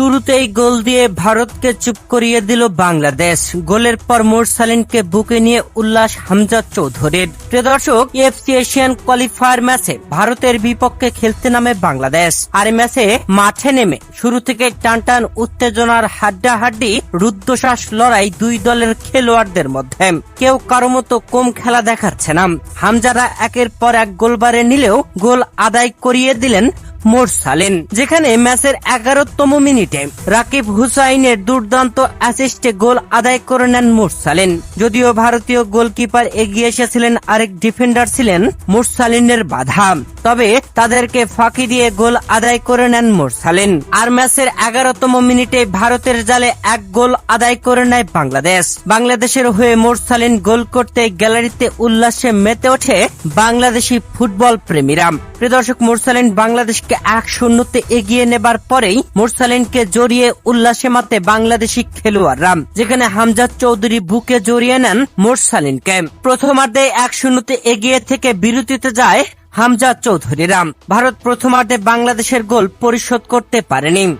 শুরুতেই গোল দিয়ে ভারতকে চুপ করিয়ে দিল বাংলাদেশ। গোলের পর মোরসালিনকে বুকে নিয়ে উল্লাস হামজা চৌধুরীর। প্রিয় দর্শক এফসি এশিয়ান কোয়ালিফায়ার ম্যাচে ভারতের বিপক্ষে খেলতে নামে বাংলাদেশ। আর ম্যাচে মাঠে নেমে শুরু থেকে টান টান উত্তেজনার হাড্ডাহাড্ডি, রুদ্ধশ্বাস লড়াই দুই দলের খেলোয়াড়দের মধ্যে। কেউ কারও মতো কম খেলা দেখাচ্ছে না। হামজারা একের পর এক গোলবারে নিলেও গোল আদায় করিয়ে দিলেন মোরসালিন যেখানে ম্যাচের এগারোতম মিনিটে রাকিব হুসাইনের দুর্দান্ত অ্যাসিস্টে গোল আদায় করে নেন মোরসালিন যদিও ভারতীয় গোলকিপার এগিয়ে এসেছিলেন আরেক ডিফেন্ডার ছিলেন মোরসালিনের বাধা। তবে তাদেরকে ফাঁকি দিয়ে গোল আদায় করে নেন মোরসালিন আর ম্যাচের এগারোতম মিনিটে ভারতের জালে এক গোল আদায় করে নেয় বাংলাদেশ। বাংলাদেশের হয়ে মোরসালিন গোল করতে গ্যালারিতে উল্লাসে মেতে ওঠে বাংলাদেশি ফুটবল প্রেমীরা। প্রিয় দর্শক মোরসালিন বাংলাদেশকে এক শূন্যতে এগিয়ে নেবার পরেই মোরসালিনকে জড়িয়ে উল্লাসে মাতে বাংলাদেশি খেলোয়াড়রা। যেখানে হামজাদ চৌধুরী বুকে জড়িয়ে নেন মোরসালিনকে। প্রথমার্ধে এক শূন্যতে এগিয়ে থেকে বিরতিতে যায় হামজা চৌধুরীরা। ভারত প্রথমার্ধে বাংলাদেশের গোল পরিশোধ করতে পারেনি।